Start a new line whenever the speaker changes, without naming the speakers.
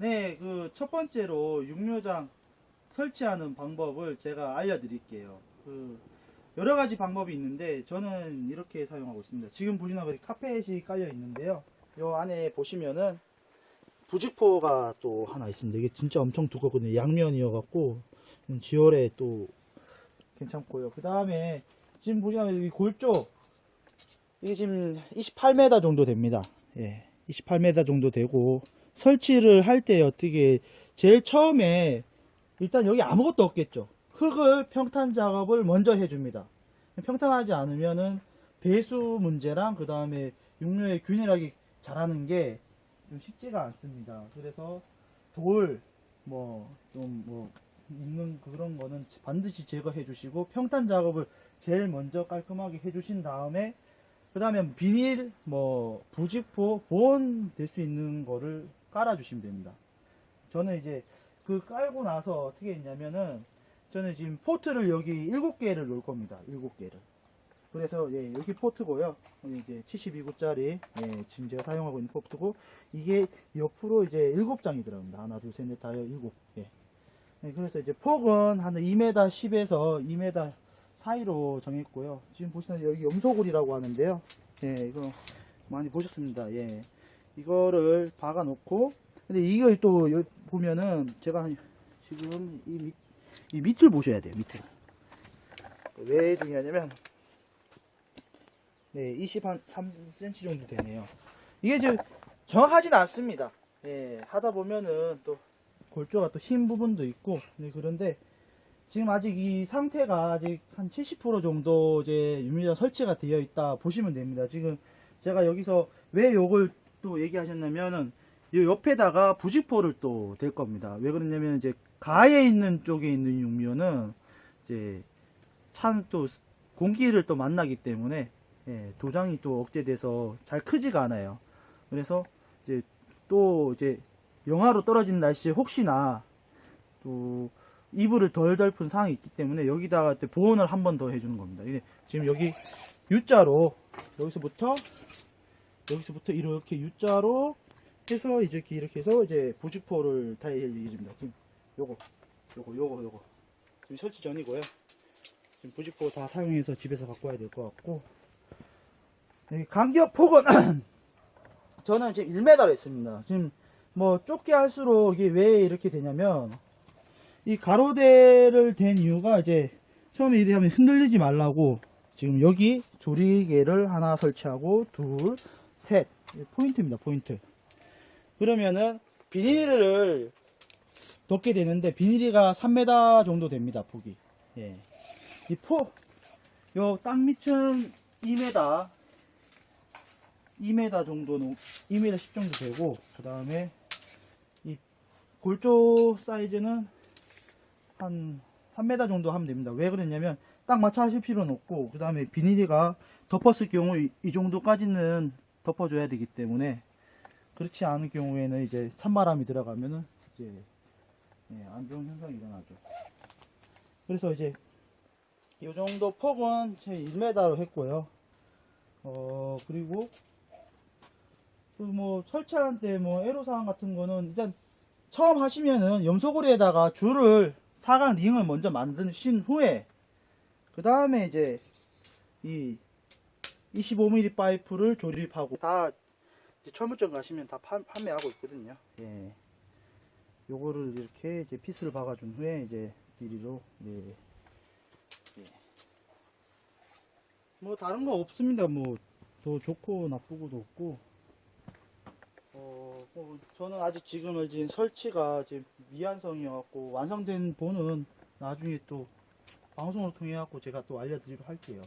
네, 그 첫 번째로 육묘장 설치하는 방법을 제가 알려드릴게요. 그 여러 가지 방법이 있는데 저는 이렇게 사용하고 있습니다. 지금 보시는 것이 카펫이 깔려 있는데요. 요 안에 보시면은 부직포가 또 하나 있습니다. 이게 진짜 엄청 두껍거든요. 양면이어갖고 음, 지혈에 또 괜찮고요. 그 다음에 지금 보시면 이 골조 이게 지금 28m 정도 됩니다. 예, 28m 정도 되고 설치를 할 때 어떻게 제일 처음에 일단 여기 아무것도 없겠죠. 흙을 평탄 작업을 먼저 해줍니다. 평탄하지 않으면은 배수 문제랑 그 다음에 육류의 균일하게 자라는 게 좀 쉽지가 않습니다. 그래서 돌, 뭐, 좀, 뭐, 있는 그런 거는 반드시 제거해 주시고 평탄 작업을 제일 먼저 깔끔하게 해 주신 다음에 그 다음에 비닐, 뭐, 부직포, 보온 될 수 있는 거를 깔아주시면 됩니다. 저는 이제 그 깔고 나서 어떻게 했냐면은 저는 지금 포트를 여기 7개를 놓을 겁니다. 7개를. 그래서 예, 여기 포트고요. 이제 72구짜리 예, 지금 제가 사용하고 있는 포트고 이게 옆으로 이제 7장이 들어갑니다. 하나, 둘, 셋, 넷, 다섯. 예. 예, 그래서 이제 폭은 한 2m 10에서 2m 사이로 정했고요. 지금 보시면 여기 염소굴이라고 하는데요. 예, 이거 많이 보셨습니다. 예. 이거를 박아 놓고 근데 이걸 또 여- 보면은 제가 한- 지금 이, 밑, 이 밑을 보셔야 돼요. 밑을. 왜 중요하냐면 네, 23cm 정도 되네요. 이게 지금 정확하진 않습니다. 예, 하다 보면은 또 골조가 또 흰 부분도 있고 네, 그런데 지금 아직 이 상태가 아직 한 70% 정도 이제 유미자 설치가 되어 있다 보시면 됩니다. 지금 제가 여기서 왜 요걸 또 얘기하셨냐면은 이 옆에다가 부직포를 또 댈 겁니다. 왜 그러냐면 이제 가에 있는 쪽에 있는 육묘는 이제 찬 또 공기를 또 만나기 때문에 예, 도장이 또 억제돼서 잘 크지가 않아요. 그래서 이제 또 이제 영하로 떨어지는 날씨에 혹시나 또 이불을 덜 덜픈 상황이 있기 때문에 여기다가 또 보온을 한 번 더 해주는 겁니다. 지금 여기 U자로 여기서부터 여기서부터 이렇게 U자로 해서 이제 이렇게 해서 이제 부직포를 다 해줍니다. 지금 요거 요거 요거 요거 지금 설치 전이고요. 지금 부직포 다 사용해서 집에서 갖고 와야 될 것 같고 이 간격 폭은 저는 지금 1m로 했습니다. 지금 뭐 좁게 할수록 이게 왜 이렇게 되냐면 이 가로대를 댄 이유가 이제 처음에 이렇게 하면 흔들리지 말라고 지금 여기 조리개를 하나 설치하고 둘, 셋 포인트입니다. 포인트. 그러면은 비닐을 덮게 되는데 비닐이가 3m 정도 됩니다. 폭이. 예. 이 포, 요땅 밑은 2m, 2m 정도는 2m 10 정도 되고 그 다음에 이 골조 사이즈는 한 3m 정도 하면 됩니다. 왜 그러냐면 딱 맞춰 하실 필요는 없고 그 다음에 비닐이가 덮었을 경우 이, 이 정도까지는 덮어줘야 되기 때문에 그렇지 않은 경우에는 이제 찬바람이 들어가면은 이제 예, 안 좋은 현상이 일어나죠. 그래서 이제 이 정도 폭은 제 1m로 했고요. 어 그리고 그 뭐 설치할 때뭐 애로사항 같은 거는 일단 처음 하시면은 염소고리에다가 줄을 사각 링을 먼저 만드신 후에 그 다음에 이제 이 25mm 파이프를 조립하고 다 철물점 가시면 다 파- 판매하고 있거든요. 예. 요거를 이렇게 이제 피스를 박아준 후에 이제 길이로 예. 예. 뭐 다른 거 없습니다. 뭐 더 좋고 나쁘고도 없고 어, 뭐 저는 아직 지금 이제 설치가 지금 미완성이어갖고 완성된 본은 나중에 또 방송을 통해 갖고 제가 또 알려드리도록 할게요.